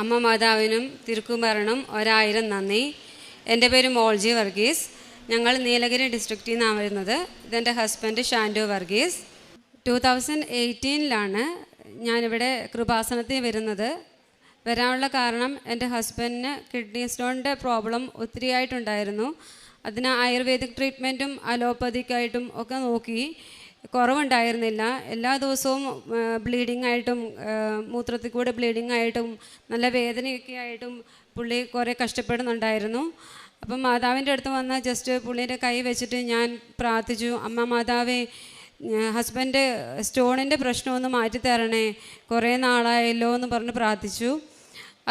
അമ്മ മാതാവിനും തിരുക്കുമരനും ഒരായിരം നന്ദി. എന്റെ പേര് മോൾജി വർഗീസ്. ഞങ്ങൾ നീലഗിരി ഡിസ്ട്രിക്റ്റിൽ നിന്നാണ് വരുന്നത്. ഇതെന്റെ husband Shandu Varghese. Two thousand എയ്റ്റീനിലാണ് ഞാനിവിടെ കൃപാസനത്തിൽ വരുന്നത്. വരാനുള്ള കാരണം എന്റെ ഹസ്ബൻഡിന് കിഡ്നി സ്റ്റോണിന്റെ പ്രോബ്ലം ഒത്തിരി ആയിട്ടുണ്ടായിരുന്നു. അതിന് ആയുർവേദിക് ട്രീറ്റ്മെന്റും അലോപ്പതിക്കായിട്ടും ഒക്കെ നോക്കി. കുറവുണ്ടായിരുന്നില്ല. എല്ലാ ദിവസവും ബ്ലീഡിംഗ് ആയിട്ടും മൂത്രത്തിൽ കൂടെ ബ്ലീഡിംഗ് ആയിട്ടും നല്ല വേദനയൊക്കെ ആയിട്ടും പുള്ളി കുറേ കഷ്ടപ്പെടുന്നുണ്ടായിരുന്നു. അപ്പം മാതാവിന്റെ അടുത്ത് വന്ന് ജസ്റ്റ് പുള്ളിയുടെ കൈ വെച്ചിട്ട് ഞാൻ പ്രാർത്ഥിച്ചു അമ്മ മാതാവേ ഹസ്ബൻഡ് സ്റ്റോണിന്റെ പ്രശ്നമൊന്ന് മാറ്റി തരണേ കുറേ നാളായല്ലോ എന്ന് പറഞ്ഞ് പ്രാർത്ഥിച്ചു.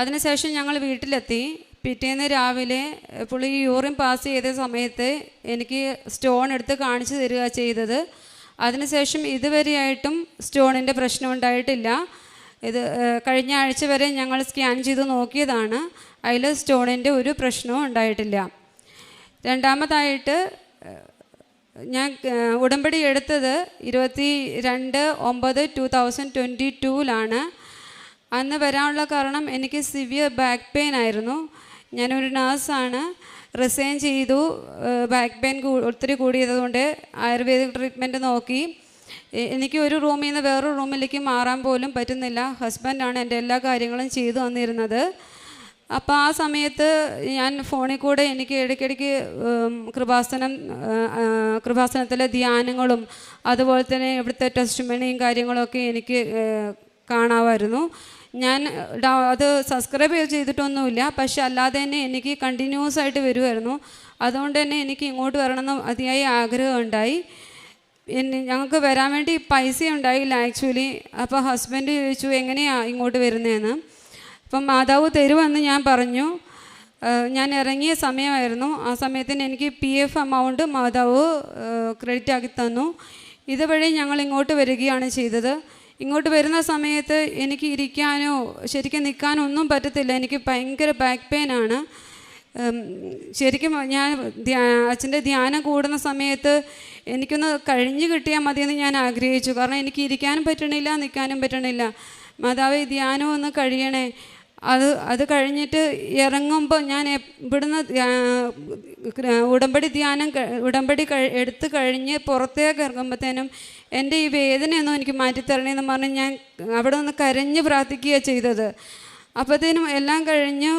അതിനുശേഷം ഞങ്ങൾ വീട്ടിലെത്തി. പിറ്റേന്ന് രാവിലെ പുള്ളി യൂറിൻ പാസ് ചെയ്ത സമയത്ത് എനിക്ക് സ്റ്റോൺ എടുത്ത് കാണിച്ചു തരിക ചെയ്തത്. അതിനുശേഷം ഇതുവരെയായിട്ടും സ്റ്റോണിന്റെ പ്രശ്നം ഉണ്ടായിട്ടില്ല ഇത് കഴിഞ്ഞ ആഴ്ച വരെ ഞങ്ങൾ സ്കാൻ ചെയ്ത് നോക്കിയതാണ്. അതിൽ സ്റ്റോണിന്റെ ഒരു പ്രശ്നവും ഉണ്ടായിട്ടില്ല. രണ്ടാമതായിട്ട് ഞാൻ ഉടമ്പടി എടുത്തത് ഇരുപത്തി രണ്ട് ഒമ്പത് ടു തൗസൻഡ് ട്വന്റി ടൂവിലാണ് അന്ന് വരാനുള്ള കാരണം എനിക്ക് സിവിയർ ബാക്ക് പെയിൻ ആയിരുന്നു. ഞാനൊരു നേഴ്സാണ്. റിസൈൻ ചെയ്തു. ബാക്ക് പെയിൻ ഒത്തിരി കൂടിയതുകൊണ്ട് ആയുർവേദിക് ട്രീറ്റ്മെന്റ് നോക്കി. എനിക്ക് ഒരു റൂമിൽ നിന്ന് വേറൊരു റൂമിലേക്ക് മാറാൻ പോലും പറ്റുന്നില്ല. ഹസ്ബൻഡാണ് എന്റെ എല്ലാ കാര്യങ്ങളും ചെയ്തു തന്നിരുന്നത്. അപ്പോൾ ആ സമയത്ത് ഞാൻ ഫോണിൽ കൂടെ എനിക്ക് ഇടയ്ക്കിടയ്ക്ക് കൃപാസനം കൃപാസനത്തിലെ ധ്യാനങ്ങളും അതുപോലെ തന്നെ ഇവിടുത്തെ ടെസ്റ്റ് മണിയും കാര്യങ്ങളൊക്കെ എനിക്ക് കാണാമായിരുന്നു. ഞാൻ അത് സബ്സ്ക്രൈബ് ചെയ്തിട്ടൊന്നുമില്ല. പക്ഷെ അല്ലാതെ തന്നെ എനിക്ക് കണ്ടിന്യൂസ് ആയിട്ട് വരുമായിരുന്നു അതുകൊണ്ട് തന്നെ എനിക്ക് ഇങ്ങോട്ട് വരണമെന്ന് ആഗ്രഹം ആഗ്രഹമുണ്ടായി പിന്നെ ഞങ്ങൾക്ക് വരാൻ വേണ്ടി പൈസ ഉണ്ടായില്ല ആക്ച്വലി അപ്പോൾ ഹസ്ബൻഡ് ചോദിച്ചു എങ്ങനെയാണ് ഇങ്ങോട്ട് വരുന്നതെന്ന് അപ്പം മാതാവ് തരുമെന്ന് ഞാൻ പറഞ്ഞു. ഞാൻ ഇറങ്ങിയ സമയമായിരുന്നു. ആ സമയത്തിന് എനിക്ക് പി എഫ് എമൗണ്ട് മാതാവ് ക്രെഡിറ്റ് ആക്കി തന്നു. ഇതുവഴി ഞങ്ങൾ ഇങ്ങോട്ട് വരികയാണ് ചെയ്തത്. ഇങ്ങോട്ട് വരുന്ന സമയത്ത് എനിക്ക് ഇരിക്കാനോ ശരിക്കും നിൽക്കാനോ ഒന്നും പറ്റത്തില്ല. എനിക്ക് ഭയങ്കര ബാക്ക് പെയിൻ ആണ്. ശരിക്കും ഞാൻ അച്ഛന്റെ ധ്യാനം കൂടുന്ന സമയത്ത് എനിക്കൊന്ന് കഴിഞ്ഞു കിട്ടിയാൽ മതിയെന്ന് ഞാൻ ആഗ്രഹിച്ചു. കാരണം എനിക്ക് ഇരിക്കാനും പറ്റണില്ല നിൽക്കാനും പറ്റണില്ല. മാതാവ് ധ്യാനം ഒന്ന് കഴിയണേ. അത് അത് കഴിഞ്ഞിട്ട് ഇറങ്ങുമ്പോൾ ഞാൻ ഇവിടുന്ന് ഉടമ്പടി ധ്യാനം ഉടമ്പടി എടുത്ത് കഴിഞ്ഞ് പുറത്തേക്ക് ഇറങ്ങുമ്പോഴത്തേനും എന്റെ ഈ വേദനയൊന്നും എനിക്ക് മാറ്റിത്തരണേന്ന് പറഞ്ഞ് ഞാൻ അവിടെ നിന്ന് കരഞ്ഞ് പ്രാർത്ഥിക്കുകയാണ് ചെയ്തത്. അപ്പോഴത്തേനും എല്ലാം കഴിഞ്ഞ്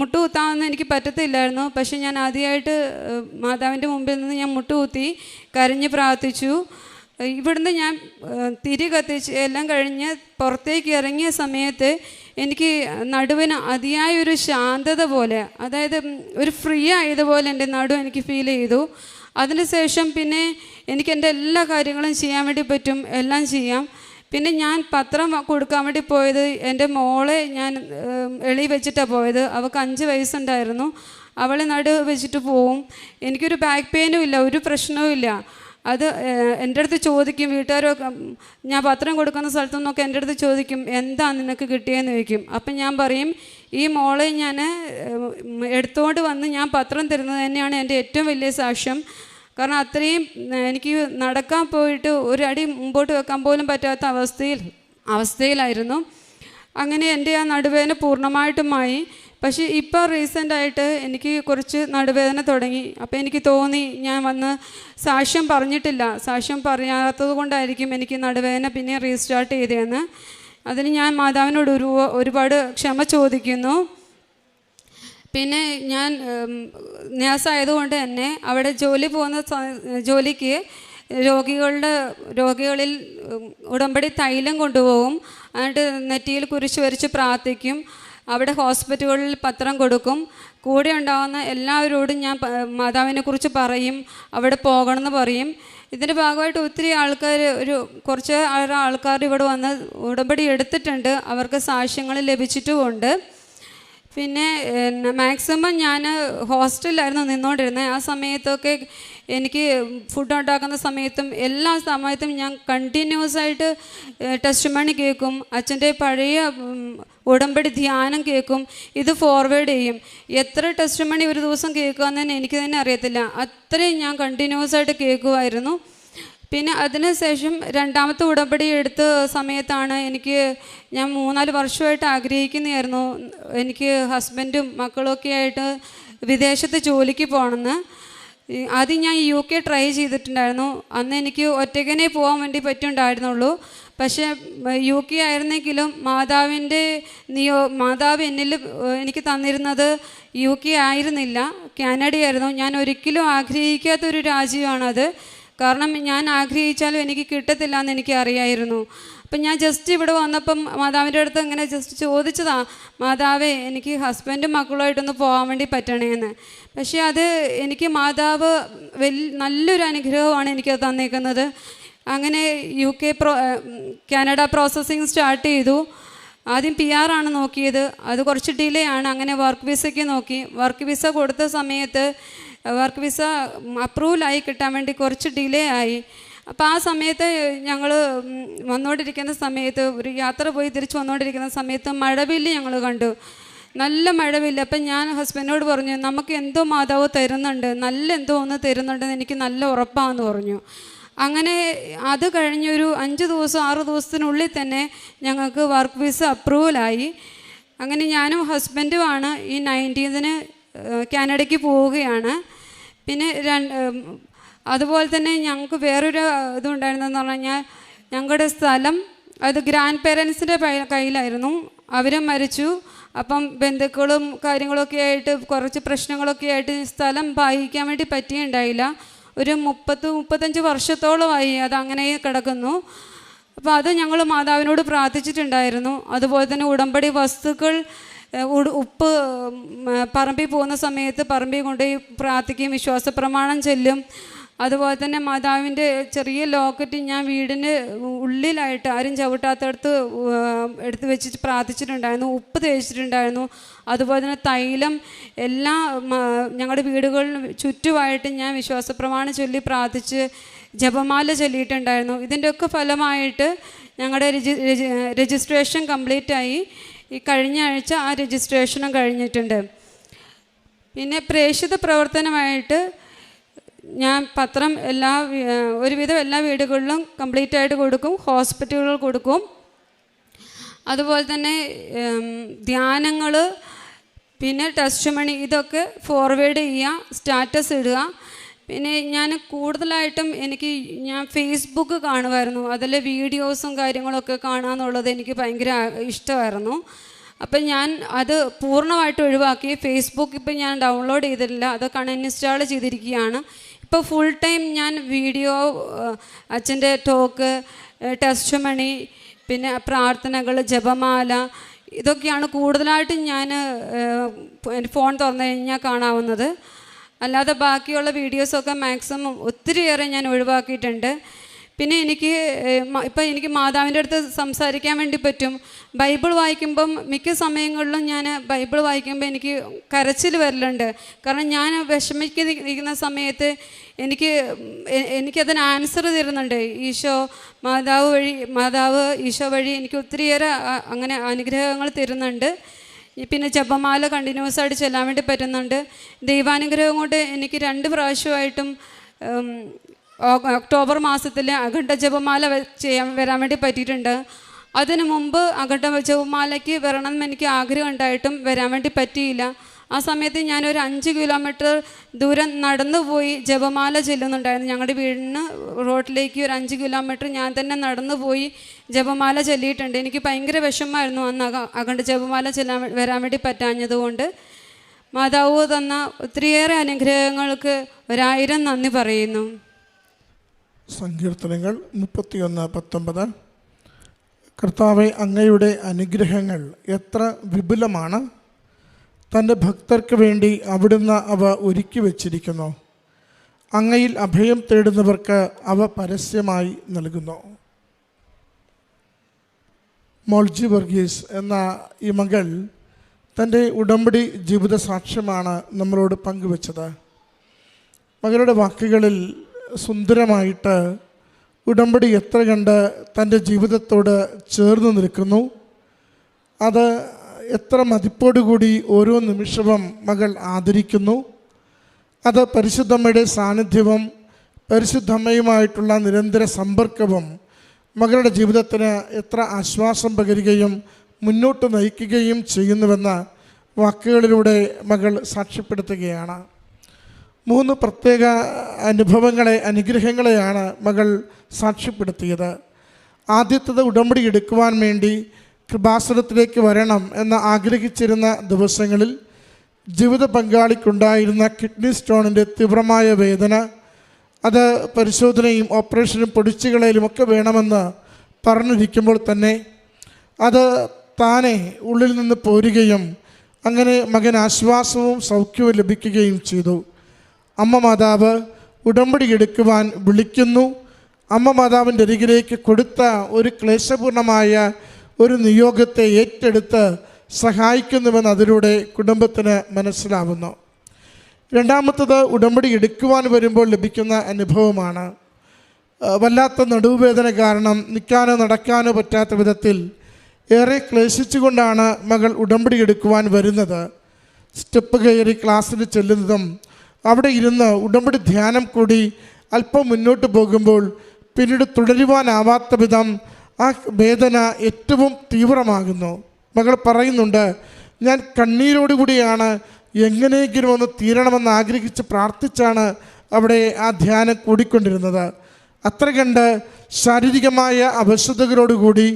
മുട്ടുകുത്താമെന്ന് എനിക്ക് പറ്റത്തില്ലായിരുന്നു. പക്ഷെ ഞാൻ ആദ്യമായിട്ട് മാതാവിന്റെ മുമ്പിൽ നിന്ന് ഞാൻ മുട്ടുകുത്തി കരഞ്ഞ് പ്രാർത്ഥിച്ചു. ഇവിടുന്ന് ഞാൻ തിരി കത്തിച്ച് എല്ലാം കഴിഞ്ഞ് പുറത്തേക്ക് ഇറങ്ങിയ സമയത്ത് എനിക്ക് നടുവിന് അതിയായൊരു ശാന്തത പോലെ അതായത് ഒരു ഫ്രീ ആയതുപോലെ എന്റെ നടു എനിക്ക് ഫീൽ ചെയ്തു. അതിനുശേഷം പിന്നെ എനിക്ക് എന്റെ എല്ലാ കാര്യങ്ങളും ചെയ്യാൻ വേണ്ടി പറ്റും എല്ലാം ചെയ്യാം. പിന്നെ ഞാൻ പത്രം കൊടുക്കാൻ വേണ്ടി പോയത് എന്റെ മോളെ ഞാൻ എളി വെച്ചിട്ടാണ് പോയത്. അവൾക്ക് അഞ്ച് വയസ്സുണ്ടായിരുന്നു. അവളെ നടു വെച്ചിട്ട് പോവും. എനിക്കൊരു ബാക്ക് പെയിനും ഇല്ല ഒരു പ്രശ്നവും ഇല്ല. അത് എന്റെ അടുത്ത് ചോദിക്കും വീട്ടുകാരൊക്കെ ഞാൻ പത്രം കൊടുക്കുന്ന സ്ഥലത്തു നിന്നൊക്കെ എന്റെ അടുത്ത് ചോദിക്കും എന്താ നിനക്ക് കിട്ടിയെന്ന് ചോദിക്കും. അപ്പം ഞാൻ പറയും ഈ മോളെ ഞാൻ എടുത്തുകൊണ്ട് വന്ന് ഞാൻ പത്രം തരുന്നത് തന്നെയാണ് എന്റെ ഏറ്റവും വലിയ സാക്ഷ്യം. കാരണം അത്രയും എനിക്ക് നടക്കാൻ പോയിട്ട് ഒരു അടി മുമ്പോട്ട് വെക്കാൻ പോലും പറ്റാത്ത അവസ്ഥയിൽ അവസ്ഥയിലായിരുന്നു. അങ്ങനെ എന്റെ ആ നടുവേദന പൂർണമായിട്ടുമായി. പക്ഷേ ഇപ്പോൾ റീസെന്റായിട്ട് എനിക്ക് കുറച്ച് നടുവേദന തുടങ്ങി. അപ്പോൾ എനിക്ക് തോന്നി ഞാൻ വന്ന് സാക്ഷ്യം പറഞ്ഞിട്ടില്ല. സാക്ഷ്യം പറയാത്തത് കൊണ്ടായിരിക്കും എനിക്ക് നടുവേദന പിന്നെ റീസ്റ്റാർട്ട് ചെയ്തതെന്ന്. അതിന് ഞാൻ മാതാവിനോട് ഒരു ഒരുപാട് ക്ഷമ ചോദിക്കുന്നു. പിന്നെ ഞാൻ നേഴ്സായതുകൊണ്ട് തന്നെ അവിടെ ജോലി പോകുന്ന ജോലിക്ക് രോഗികളുടെ രോഗികളിൽ ഉടമ്പടി തൈലം കൊണ്ടുപോകും. എന്നിട്ട് നെറ്റിയിൽ കുരിശ് വരച്ച് പ്രാർത്ഥിക്കും. അവിടെ ഹോസ്പിറ്റലുകളിൽ പത്രം കൊടുക്കും. കൂടെ ഉണ്ടാകുന്ന എല്ലാവരോടും ഞാൻ മാതാവിനെക്കുറിച്ച് മാതാവിനെ കുറിച്ച് പറയും. അവിടെ പോകണമെന്ന് പറയും. ഇതിന്റെ ഭാഗമായിട്ട് ഒത്തിരി ആൾക്കാർ ഒരു കുറച്ച് ആൾക്കാർ ഇവിടെ വന്ന് ഉടമ്പടി എടുത്തിട്ടുണ്ട്. അവർക്ക് സാക്ഷ്യങ്ങൾ ലഭിച്ചിട്ടുമുണ്ട്. പിന്നെ മാക്സിമം ഞാൻ ഹോസ്റ്റലിലായിരുന്നു നിന്നുകൊണ്ടിരുന്നത് ആ സമയത്തൊക്കെ എനിക്ക് ഫുഡ് ഉണ്ടാക്കുന്ന സമയത്തും എല്ലാ സമയത്തും ഞാൻ കണ്ടിന്യൂസ് ആയിട്ട് ടെസ്റ്റ് മണി കേൾക്കും. അച്ഛന്റെ പഴയ ഉടമ്പടി ധ്യാനം കേൾക്കും. ഇത് ഫോർവേഡ് ചെയ്യും. എത്ര ടെസ്റ്റ് മണി ഒരു ദിവസം കേൾക്കുമെന്ന് തന്നെ എനിക്ക് തന്നെ അറിയത്തില്ല. അത്രയും ഞാൻ കണ്ടിന്യൂസ് ആയിട്ട് കേൾക്കുമായിരുന്നു പിന്നെ അതിനുശേഷം രണ്ടാമത്തെ ഉടമ്പടി എടുത്ത സമയത്താണ് എനിക്ക് ഞാൻ മൂന്നാൽ വർഷമായിട്ട് ആഗ്രഹിക്കുന്നതായിരുന്നു. എനിക്ക് ഹസ്ബൻഡും മക്കളൊക്കെ ആയിട്ട് വിദേശത്ത് ജോലിക്ക് പോകണമെന്ന്. ആദ്യം ഞാൻ യു കെ ട്രൈ ചെയ്തിട്ടുണ്ടായിരുന്നു. അന്ന് എനിക്ക് ഒറ്റയ്ക്കനെ പോകാൻ വേണ്ടി പറ്റുണ്ടായിരുന്നുള്ളൂ പക്ഷേ യു കെ ആയിരുന്നെങ്കിലും മാതാവിന്റെ നിയോ മാതാവ് എന്നിൽ എനിക്ക് തന്നിരുന്നത് യു കെ ആയിരുന്നില്ല. കാനഡയായിരുന്നു. ഞാൻ ഒരിക്കലും ആഗ്രഹിക്കാത്തൊരു രാജ്യമാണത്. കാരണം ഞാൻ ആഗ്രഹിച്ചാലും എനിക്ക് കിട്ടത്തില്ല എന്ന് എനിക്ക് അറിയായിരുന്നു അപ്പം ഞാൻ ജസ്റ്റ് ഇവിടെ വന്നപ്പം മാതാവിന്റെ അടുത്ത് ഇങ്ങനെ ജസ്റ്റ് ചോദിച്ചതാ മാതാവേ എനിക്ക് ഹസ്ബൻഡും മക്കളുമായിട്ടൊന്ന് പോകാൻ വേണ്ടി പറ്റണേന്ന്. പക്ഷേ അത് എനിക്ക് മാതാവ് വലിയ നല്ലൊരു അനുഗ്രഹമാണ് എനിക്കത് തന്നേക്കുന്നത്. അങ്ങനെ U K pro Canada processing start ചെയ്തു. ആദ്യം പി ആർ ആണ് നോക്കിയത്. അത് കുറച്ച് ഡിലേ ആണ്. അങ്ങനെ വർക്ക് വിസയ്ക്ക് നോക്കി. വർക്ക് വിസ കൊടുത്ത സമയത്ത് വർക്ക് വിസ അപ്രൂവലായി കിട്ടാൻ വേണ്ടി കുറച്ച് ഡിലേ ആയി. അപ്പോൾ ആ സമയത്ത് ഞങ്ങൾ വന്നുകൊണ്ടിരിക്കുന്ന സമയത്ത് ഒരു യാത്ര പോയി തിരിച്ച് വന്നുകൊണ്ടിരിക്കുന്ന സമയത്ത് മഴവില്ല് ഞങ്ങൾ കണ്ടു. നല്ല മഴവില്ല. അപ്പം ഞാൻ ഹസ്ബൻഡിനോട് പറഞ്ഞു നമുക്ക് എന്തോ മാതാവ് തരുന്നുണ്ട്. നല്ല എന്തോ ഒന്ന് തരുന്നുണ്ടെന്ന് എനിക്ക് നല്ല ഉറപ്പാണെന്ന് പറഞ്ഞു. അങ്ങനെ അത് കഴിഞ്ഞൊരു അഞ്ച് ദിവസം ആറ് ദിവസത്തിനുള്ളിൽ തന്നെ ഞങ്ങൾക്ക് വർക്ക് വിസ അപ്രൂവലായി അങ്ങനെ ഞാനും ഹസ്ബൻഡുമാണ് ഈ നയന്റീൻതിന് കാനഡയ്ക്ക് പോവുകയാണ്. പിന്നെ അതുപോലെ തന്നെ ഞങ്ങൾക്ക് വേറൊരു ഇതുണ്ടായിരുന്നതെന്ന് പറഞ്ഞു കഴിഞ്ഞാൽ ഞങ്ങളുടെ സ്ഥലം അത് ഗ്രാൻഡ് പേരൻസിന്റെ കയ്യിലായിരുന്നു. അവർ മരിച്ചു. അപ്പം ബന്ധുക്കളും കാര്യങ്ങളൊക്കെ ആയിട്ട് കുറച്ച് പ്രശ്നങ്ങളൊക്കെ ആയിട്ട് സ്ഥലം വായിക്കാൻ വേണ്ടി പറ്റിയുണ്ടായില്ല ഒരു മുപ്പത്ത് മുപ്പത്തഞ്ച് വർഷത്തോളമായി അത് അങ്ങനെ കിടക്കുന്നു. അപ്പോൾ അത് ഞങ്ങൾ മാതാവിനോട് പ്രാർത്ഥിച്ചിട്ടുണ്ടായിരുന്നു. അതുപോലെ തന്നെ ഉടമ്പടി വസ്തുക്കൾ ഉപ്പ് പറമ്പിൽ പോകുന്ന സമയത്ത് പറമ്പിൽ കൊണ്ടുപോയി പ്രാർത്ഥിക്കും വിശ്വാസ പ്രമാണം ചെല്ലും. അതുപോലെ തന്നെ മാതാവിന്റെ ചെറിയ ലോക്കറ്റ് ഞാൻ വീടിന് ഉള്ളിലായിട്ട് ആരും ചവിട്ടാത്തടത്ത് എടുത്ത് വെച്ച് പ്രാർത്ഥിച്ചിട്ടുണ്ടായിരുന്നു. ഉപ്പ് തേച്ചിട്ടുണ്ടായിരുന്നു. അതുപോലെ തന്നെ തൈലം എല്ലാ ഞങ്ങളുടെ വീടുകളിൽ ചുറ്റുമായിട്ട് ഞാൻ വിശ്വാസ പ്രമാണം ചൊല്ലി പ്രാർത്ഥിച്ച് ജപമാല ചൊല്ലിയിട്ടുണ്ടായിരുന്നു. ഇതിന്റെയൊക്കെ ഫലമായിട്ട് ഞങ്ങളുടെ രജി രജി- രജിസ്ട്രേഷൻ കംപ്ലീറ്റ് ആയി ഈ കഴിഞ്ഞ ആഴ്ച ആ രജിസ്ട്രേഷനും കഴിഞ്ഞിട്ടുണ്ട്. പിന്നെ പ്രേക്ഷിത പ്രവർത്തനമായിട്ട് ഞാൻ പത്രം എല്ലാ ഒരുവിധം എല്ലാ വീടുകളിലും കംപ്ലീറ്റ് ആയിട്ട് കൊടുക്കും ഹോസ്പിറ്റലുകൾ കൊടുക്കും. അതുപോലെ തന്നെ ധ്യാനങ്ങൾ പിന്നെ ടെസ്റ്റ് മണി ഇതൊക്കെ ഫോർവേഡ് ചെയ്യുക സ്റ്റാറ്റസ് ഇടുക. പിന്നെ ഞാൻ കൂടുതലായിട്ടും എനിക്ക് ഞാൻ ഫേസ്ബുക്ക് കാണുമായിരുന്നു. അതിൽ വീഡിയോസും കാര്യങ്ങളൊക്കെ കാണുക എന്നുള്ളത് എനിക്ക് ഭയങ്കര ഇഷ്ടമായിരുന്നു. അപ്പം ഞാൻ അത് പൂർണമായിട്ട് ഒഴിവാക്കി. ഫേസ്ബുക്ക് ഇപ്പം ഞാൻ ഡൗൺലോഡ് ചെയ്തിട്ടില്ല. അതൊക്കെ അൺഇൻസ്റ്റാൾ ചെയ്തിരിക്കുകയാണ്. ഇപ്പോൾ ഫുൾ ടൈം ഞാൻ വീഡിയോ അച്ഛന്റെ ടോക്ക് ടെസ്റ്റ് മണി പിന്നെ പ്രാർത്ഥനകൾ ജപമാല ഇതൊക്കെയാണ് കൂടുതലായിട്ടും ഞാൻ ഫോൺ തുറന്നു കഴിഞ്ഞാൽ കാണാവുന്നത്. അല്ലാതെ ബാക്കിയുള്ള വീഡിയോസൊക്കെ മാക്സിമം ഒത്തിരിയേറെ ഞാൻ ഒഴിവാക്കിയിട്ടുണ്ട്. പിന്നെ എനിക്ക് ഇപ്പം എനിക്ക് മാതാവിന്റെ അടുത്ത് സംസാരിക്കാൻ വേണ്ടി പറ്റും. ബൈബിൾ വായിക്കുമ്പം മിക്ക സമയങ്ങളിലും ഞാൻ ബൈബിൾ വായിക്കുമ്പോൾ എനിക്ക് കരച്ചിൽ വരലുണ്ട്. കാരണം ഞാൻ വിഷമിക്കുന്ന സമയത്ത് എനിക്ക് എനിക്കതിന് ആൻസർ തരുന്നുണ്ട്. ഈശോ മാതാവ് വഴി മാതാവ് ഈശോ വഴി എനിക്ക് ഒത്തിരിയേറെ അങ്ങനെ അനുഗ്രഹങ്ങൾ തരുന്നുണ്ട്. പിന്നെ ജപമാല കണ്ടിന്യൂസ് ആയിട്ട് ചെല്ലാൻ വേണ്ടി പറ്റുന്നുണ്ട്. ദൈവാനുഗ്രഹം കൊണ്ട് എനിക്ക് രണ്ട് പ്രാവശ്യമായിട്ടും ഒക്ടോബർ മാസത്തിൽ അഖണ്ഡ ജപമാല ചെയ്യാൻ വരാൻ വേണ്ടി പറ്റിയിട്ടുണ്ട്. അതിനു മുമ്പ് അഖണ്ഡ ജപമാലയ്ക്ക് വരണം എന്ന് എനിക്ക് ആഗ്രഹം ഉണ്ടായിട്ടും വരാൻ വേണ്ടി പറ്റിയില്ല. ആ സമയത്ത് ഞാനൊരു അഞ്ച് കിലോമീറ്റർ ദൂരം നടന്നു പോയി ജപമാല ചെല്ലുന്നുണ്ടായിരുന്നു. ഞങ്ങളുടെ വീടിന് റോഡിലേക്ക് ഒരു അഞ്ച് കിലോമീറ്റർ ഞാൻ തന്നെ നടന്നു പോയി ജപമാല ചൊല്ലിയിട്ടുണ്ട്. എനിക്ക് ഭയങ്കര വിഷമമായിരുന്നു അന്ന് അകണ്ട് ജപമാല ചെല്ലാൻ വരാൻ വേണ്ടി പറ്റാഞ്ഞതുകൊണ്ട് മാതാവ് തന്ന ഒത്തിരിയേറെ അനുഗ്രഹങ്ങൾക്ക് ഒരായിരം നന്ദി പറയുന്നു. സങ്കീർത്തനങ്ങൾ മുപ്പത്തിയൊന്ന് പത്തൊമ്പത്. കർത്താവെ അങ്ങയുടെ അനുഗ്രഹങ്ങൾ എത്ര വിപുലമാണ്. തന്റെ ഭക്തർക്ക് വേണ്ടി അവിടുന്ന് അവ ഒരുക്കി വച്ചിരിക്കുന്നു. അങ്ങയിൽ അഭയം തേടുന്നവർക്ക് അവ പരസ്യമായി നൽകുന്നു. മോൾജി വർഗീസ് എന്ന ഈ മകൾ തന്റെ ഉടമ്പടി ജീവിത സാക്ഷ്യമാണ് നമ്മളോട് പങ്കുവച്ചത്. മകളുടെ വാക്കുകളിൽ സുന്ദരമായിട്ട് ഉടമ്പടി എത്ര കണ്ട് തന്റെ ജീവിതത്തോട് ചേർന്ന് നിൽക്കുന്നു. അത് എത്ര മതിപ്പോടുകൂടി ഓരോ നിമിഷവും മകൾ ആദരിക്കുന്നു. അത് പരിശുദ്ധമ്മയുടെ സാന്നിധ്യവും പരിശുദ്ധമ്മയുമായിട്ടുള്ള നിരന്തര സമ്പർക്കവും മകളുടെ ജീവിതത്തിന് എത്ര ആശ്വാസം പകരുകയും മുന്നോട്ട് നയിക്കുകയും ചെയ്യുന്നുവെന്ന് വാക്കുകളിലൂടെ മകൾ സാക്ഷ്യപ്പെടുത്തുകയാണ്. മൂന്ന് പ്രത്യേക അനുഭവങ്ങളെ അനുഗ്രഹങ്ങളെയാണ് മകൾ സാക്ഷ്യപ്പെടുത്തിയത്. ആദ്യത്തത് ഉടമ്പടി എടുക്കുവാൻ വേണ്ടി കൃപാസനത്തിലേക്ക് വരണം എന്ന് ആഗ്രഹിച്ചിരുന്ന ദിവസങ്ങളിൽ ജീവിത പങ്കാളിക്കുണ്ടായിരുന്ന കിഡ്നി സ്റ്റോണിന്റെ തീവ്രമായ വേദന അത് പരിശോധനയും ഓപ്പറേഷനും പൊടിച്ചുകളയിലും ഒക്കെ വേണമെന്ന് പറഞ്ഞിരിക്കുമ്പോൾ തന്നെ അത് താനെ ഉള്ളിൽ നിന്ന് പോരുകയും അങ്ങനെ മകൻ ആശ്വാസവും സൗഖ്യവും ലഭിക്കുകയും ചെയ്തു. അമ്മ മാതാവ് ഉടമ്പടി എടുക്കുവാൻ വിളിക്കുന്നു. അമ്മ മാതാവിന്റെ അരികിലേക്ക് കൊടുത്ത ഒരു ക്ലേശപൂർണമായ ഒരു നിയോഗത്തെ ഏറ്റെടുത്ത് സഹായിക്കുന്നുവെന്ന് അതിലൂടെ കുടുംബത്തിന് മനസ്സിലാവുന്നു. രണ്ടാമത്തത് ഉടമ്പടി എടുക്കുവാൻ വരുമ്പോൾ ലഭിക്കുന്ന അനുഭവമാണ്. വല്ലാത്ത നടുവേദന കാരണം നിൽക്കാനോ നടക്കാനോ പറ്റാത്ത വിധത്തിൽ ഏറെ ക്ലേശിച്ചുകൊണ്ടാണ് മകൾ ഉടമ്പടി എടുക്കുവാൻ വരുന്നത്. സ്റ്റെപ്പ് കയറി ക്ലാസ്സിൽ ചെല്ലുന്നതും അവിടെ ഇരുന്ന് ഉടമ്പടി ധ്യാനം കൂടി അല്പം മുന്നോട്ട് പോകുമ്പോൾ പിന്നീട് തുടരുവാനാവാത്ത വിധം ആ വേദന ഏറ്റവും തീവ്രമാകുന്നു. മകൾ പറയുന്നുണ്ട് ഞാൻ കണ്ണീരോടുകൂടിയാണ് എങ്ങനെയെങ്കിലും ഒന്ന് തീരണമെന്ന് ആഗ്രഹിച്ച് പ്രാർത്ഥിച്ചാണ് അവിടെ ആ ധ്യാനം കൂടിക്കൊണ്ടിരുന്നത്. അത്ര കണ്ട് ശാരീരികമായ അവശതകളോടുകൂടി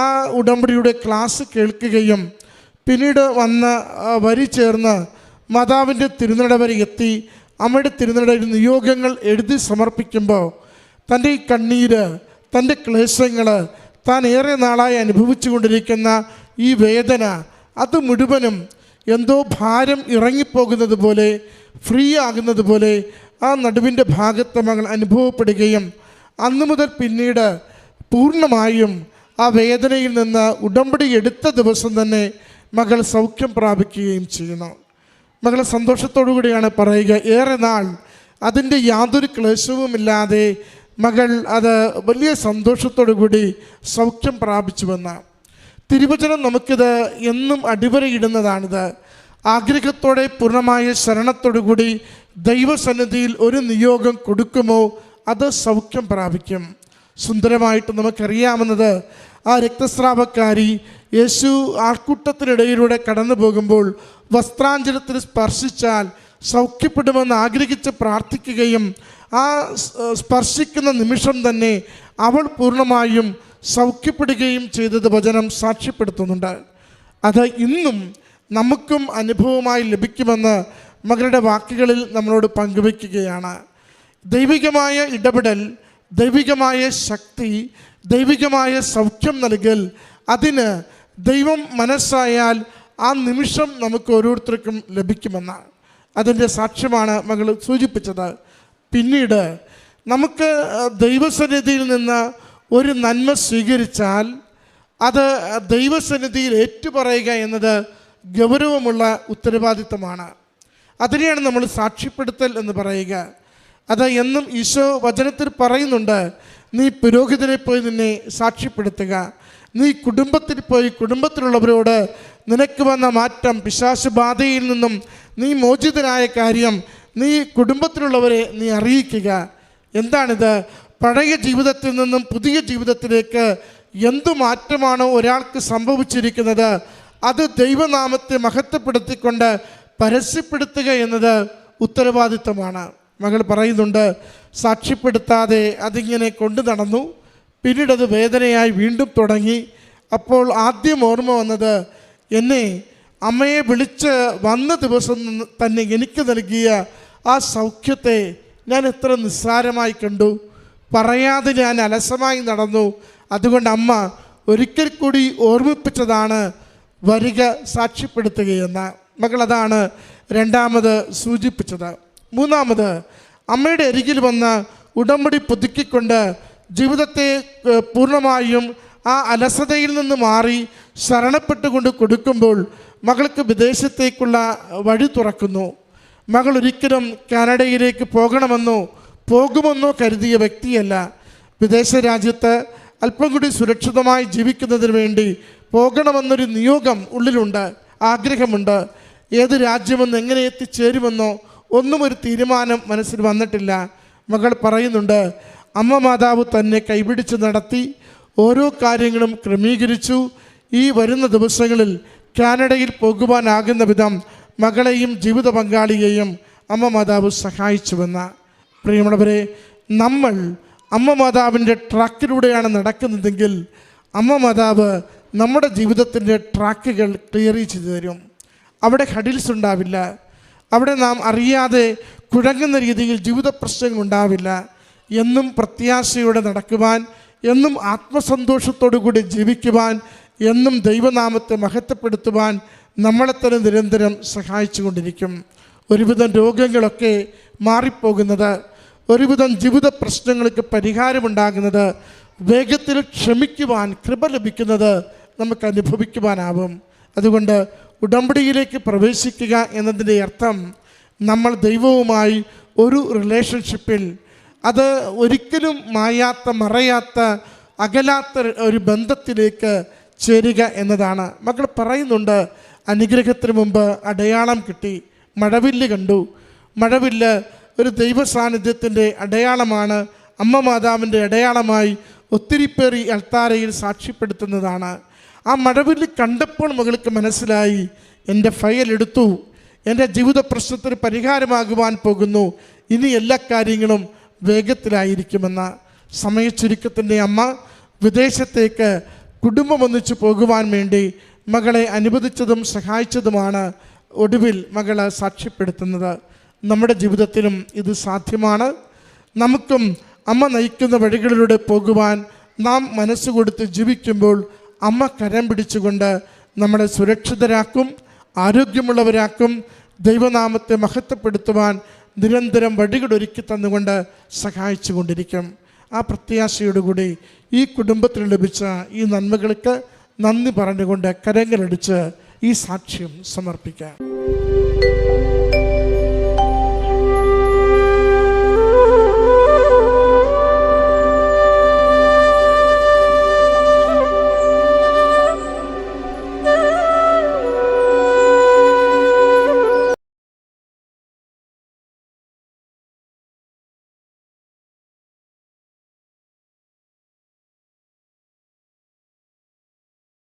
ആ ഉടമ്പടിയുടെ ക്ലാസ് കേൾക്കുകയും പിന്നീട് വന്ന് വരി ചേർന്ന് മാതാവിന്റെ തിരുനട വരെ എത്തി അമ്മയുടെ തിരുനടയിൽ നിയോഗങ്ങൾ എഴുതി സമർപ്പിക്കുമ്പോൾ തന്റെ ഈ കണ്ണീര് തന്റെ ക്ലേശങ്ങൾ താൻ ഏറെ നാളായി അനുഭവിച്ചു കൊണ്ടിരിക്കുന്ന ഈ വേദന അത് മുഴുവനും എന്തോ ഭാരം ഇറങ്ങിപ്പോകുന്നത് പോലെ ഫ്രീ ആകുന്നത് പോലെ ആ നടുവിന്റെ ഭാഗത്ത് മകൾ അനുഭവപ്പെടുകയും അന്നു മുതൽ പിന്നീട് പൂർണമായും ആ വേദനയിൽ നിന്ന് ഉടമ്പടി എടുത്ത ദിവസം തന്നെ മകൾ സൗഖ്യം പ്രാപിക്കുകയും ചെയ്യുന്നു. മകൾ സന്തോഷത്തോടു കൂടിയാണ് പറയുക ഏറെ നാൾ അതിന്റെ യാതൊരു ക്ലേശവുമില്ലാതെ മകൾ അത് വലിയ സന്തോഷത്തോടു കൂടി സൗഖ്യം പ്രാപിച്ചുവെന്ന്. തിരുവചനം നമുക്കിത് എന്നും അടിവരയിടുന്നതാണിത് ആഗ്രഹത്തോടെ പൂർണമായ ശരണത്തോടുകൂടി ദൈവസന്നിധിയിൽ ഒരു നിയോഗം കൊടുക്കുമോ അത് സൗഖ്യം പ്രാപിക്കും. സുന്ദരമായിട്ട് നമുക്കറിയാമെന്നത് ആ രക്തസ്രാവക്കാരി യേശു ആൾക്കൂട്ടത്തിനിടയിലൂടെ കടന്നു പോകുമ്പോൾ വസ്ത്രാഞ്ചലത്തിൽ സ്പർശിച്ചാൽ സൗഖ്യപ്പെടുമെന്ന് ആഗ്രഹിച്ച് പ്രാർത്ഥിക്കുകയും ആ സ്പർശിക്കുന്ന നിമിഷം തന്നെ അവൾ പൂർണമായും സൗഖ്യപ്പെടുകയും ചെയ്തത് വചനം സാക്ഷ്യപ്പെടുത്തുന്നുണ്ട്. അത് ഇന്നും നമുക്കും അനുഭവമായി ലഭിക്കുമെന്ന് മകളുടെ വാക്കുകളിൽ നമ്മളോട് പങ്കുവയ്ക്കുകയാണ്. ദൈവികമായ ഇടപെടൽ ദൈവികമായ ശക്തി ദൈവികമായ സൗഖ്യം നൽകൽ അതിന് ദൈവം മനസ്സായാൽ ആ നിമിഷം നമുക്ക് ഓരോരുത്തർക്കും ലഭിക്കുമെന്നാണ്. അതിന്റെ സാക്ഷ്യമാണ് മകൾ സൂചിപ്പിച്ചത്. പിന്നീട് നമുക്ക് ദൈവസന്നിധിയിൽ നിന്ന് ഒരു നന്മ സ്വീകരിച്ചാൽ അത് ദൈവസന്നിധിയിൽ ഏറ്റുപറയുക എന്നത് ഗൗരവമുള്ള ഉത്തരവാദിത്തമാണ്. അതിനെയാണ് നമ്മൾ സാക്ഷ്യപ്പെടുത്തൽ എന്ന് പറയുക. അത് എന്നും ഈശോ വചനത്തിൽ പറയുന്നുണ്ട് നീ പുരോഹിതനെ പോയി നിന്നെ സാക്ഷ്യപ്പെടുത്തുക. നീ കുടുംബത്തിൽ പോയി കുടുംബത്തിലുള്ളവരോട് നിനക്ക് വന്ന മാറ്റം പിശാശുബാധയിൽ നിന്നും നീ മോചിതനായ കാര്യം നീ കുടുംബത്തിലുള്ളവരെ നീ അറിയിക്കുക. എന്താണിത്? പഴയ ജീവിതത്തിൽ നിന്നും പുതിയ ജീവിതത്തിലേക്ക് എന്തു മാറ്റമാണോ ഒരാൾക്ക് സംഭവിച്ചിരിക്കുന്നത്? അത് ദൈവനാമത്തെ മഹത്വപ്പെടുത്തിക്കൊണ്ട് പരസ്യപ്പെടുത്തുക എന്നത് ഉത്തരവാദിത്തമാണ്. മകൾ പറയുന്നുണ്ട് സാക്ഷ്യപ്പെടുത്താതെ അതിങ്ങനെ കൊണ്ടു നടന്നു. പിന്നീടത് വേദനയായി വീണ്ടും തുടങ്ങി. അപ്പോൾ ആദ്യം ഓർമ്മ വന്നത് എന്നെ അമ്മയെ വിളിച്ച് വന്ന ദിവസം തന്നെ എനിക്ക് നൽകിയ ആ സൗഖ്യത്തെ ഞാൻ എത്ര നിസ്സാരമായി കണ്ടു. പറയാതെ ഞാൻ അലസമായി നടന്നു. അതുകൊണ്ട് അമ്മ ഒരിക്കൽ കൂടി ഓർമ്മിപ്പിച്ചതാണ് വരിക സാക്ഷ്യപ്പെടുത്തുകയെന്ന്. മകൾ അതാണ് രണ്ടാമത് സൂചിപ്പിച്ചത്. മൂന്നാമത് അമ്മയുടെ അരികിൽ വന്ന് ഉടമ്പടി പുതുക്കിക്കൊണ്ട് ജീവിതത്തെ പൂർണമായും ആ അലസതയിൽ നിന്ന് മാറി ശരണപ്പെട്ടുകൊണ്ട് കൊടുക്കുമ്പോൾ മകൾക്ക് വിദേശത്തേക്കുള്ള വഴി തുറക്കുന്നു. മകൾ ഒരിക്കലും കാനഡയിലേക്ക് പോകണമെന്നോ പോകുമെന്നോ കരുതിയ വ്യക്തിയല്ല. വിദേശ രാജ്യത്ത് അല്പം കൂടി സുരക്ഷിതമായി ജീവിക്കുന്നതിന് വേണ്ടി പോകണമെന്നൊരു നിയോഗം ഉള്ളിലുണ്ട് ആഗ്രഹമുണ്ട്. ഏത് രാജ്യമെന്ന് എങ്ങനെ എത്തിച്ചേരുമെന്നോ ഒന്നും ഒരു തീരുമാനം മനസ്സിൽ വന്നിട്ടില്ല. മകൾ പറയുന്നുണ്ട് അമ്മ മാതാവ് തന്നെ കൈപിടിച്ച് നടത്തി ഓരോ കാര്യങ്ങളും ക്രമീകരിച്ചു. ഈ വരുന്ന ദിവസങ്ങളിൽ കാനഡയിൽ പോകുവാനാകുന്ന വിധം മകളെയും ജീവിത പങ്കാളിയെയും അമ്മ മാതാവ് സഹായിച്ചുവെന്ന് പ്രിയമുള്ളവരെ നമ്മൾ അമ്മ മാതാവിന്റെ ട്രാക്കിലൂടെയാണ് നടക്കുന്നതെങ്കിൽ അമ്മ മാതാവ് നമ്മുടെ ജീവിതത്തിന്റെ ട്രാക്കുകൾ ക്ലിയർ ചെയ്തു തരും. അവിടെ ഹഡിൽസ് ഉണ്ടാവില്ല. അവിടെ നാം അറിയാതെ കുഴങ്ങുന്ന രീതിയിൽ ജീവിത പ്രശ്നങ്ങൾ ഉണ്ടാവില്ല. എന്നും പ്രത്യാശയോടെ നടക്കുവാൻ എന്നും ആത്മസന്തോഷത്തോടു കൂടി ജീവിക്കുവാൻ എന്നും ദൈവനാമത്തെ മഹത്വപ്പെടുത്തുവാൻ നമ്മളെ തന്നെ നിരന്തരം സഹായിച്ചു കൊണ്ടിരിക്കും ഒരുവിധം രോഗങ്ങളൊക്കെ മാറിപ്പോകുന്നത് ഒരുവിധം ജീവിത പ്രശ്നങ്ങൾക്ക് പരിഹാരമുണ്ടാകുന്നത് വേഗത്തിൽ ക്ഷമിക്കുവാൻ കൃപ ലഭിക്കുന്നത് നമുക്ക് അനുഭവിക്കുവാനാവും. അതുകൊണ്ട് ഉടമ്പടിയിലേക്ക് പ്രവേശിക്കുക എന്നതിന്റെ അർത്ഥം നമ്മൾ ദൈവവുമായി ഒരു റിലേഷൻഷിപ്പിൽ അത് ഒരിക്കലും മായാത്ത മറയാത്ത അകലാത്ത ഒരു ബന്ധത്തിലേക്ക് ചേരുക എന്നതാണ്. മക്കൾ പറയുന്നുണ്ട് അനുഗ്രഹത്തിന് മുമ്പ് അടയാളം കിട്ടി. മഴവില്ല് കണ്ടു. മഴവില്ല് ഒരു ദൈവ സാന്നിധ്യത്തിന്റെ അടയാളമാണ്. അമ്മ മാതാവിന്റെ അടയാളമായി ഒത്തിരി പേർ ഈ അൾത്താരയിൽ സാക്ഷ്യപ്പെടുത്തുന്നതാണ്. ആ മഴവില്ല് കണ്ടപ്പോൾ മകൾക്ക് മനസ്സിലായി എന്റെ ഫയൽ എടുത്തു. എന്റെ ജീവിത പ്രശ്നത്തിന് പരിഹാരമാകുവാൻ പോകുന്നു. ഇനി എല്ലാ കാര്യങ്ങളും വേഗത്തിലായിരിക്കുമെന്ന. സമയച്ചുരുക്കത്തിന്റെ അമ്മ വിദേശത്തേക്ക് കുടുംബം ഒന്നിച്ചു പോകുവാൻ വേണ്ടി മകളെ അനുവദിച്ചതും സഹായിച്ചതുമാണ് ഒടുവിൽ മകളെ സാക്ഷ്യപ്പെടുത്തുന്നത്. നമ്മുടെ ജീവിതത്തിലും ഇത് സാധ്യമാണ്. നമുക്കും അമ്മ നയിക്കുന്ന വഴികളിലൂടെ പോകുവാൻ നാം മനസ്സുകൊടുത്ത് ജീവിക്കുമ്പോൾ അമ്മ കരം പിടിച്ചുകൊണ്ട് നമ്മളെ സുരക്ഷിതരാക്കും ആരോഗ്യമുള്ളവരാക്കും ദൈവനാമത്തെ മഹത്വപ്പെടുത്തുവാൻ നിരന്തരം വഴികളൊരുക്കി തന്നുകൊണ്ട് സഹായിച്ചു കൊണ്ടിരിക്കും ആ പ്രത്യാശയോടുകൂടി ഈ കുടുംബത്തിന് ലഭിച്ച ഈ നന്മകൾക്ക് നന്ദി പറഞ്ഞുകൊണ്ട് കരങ്ങളടിച്ച് ഈ സാക്ഷ്യം സമർപ്പിക്കാം.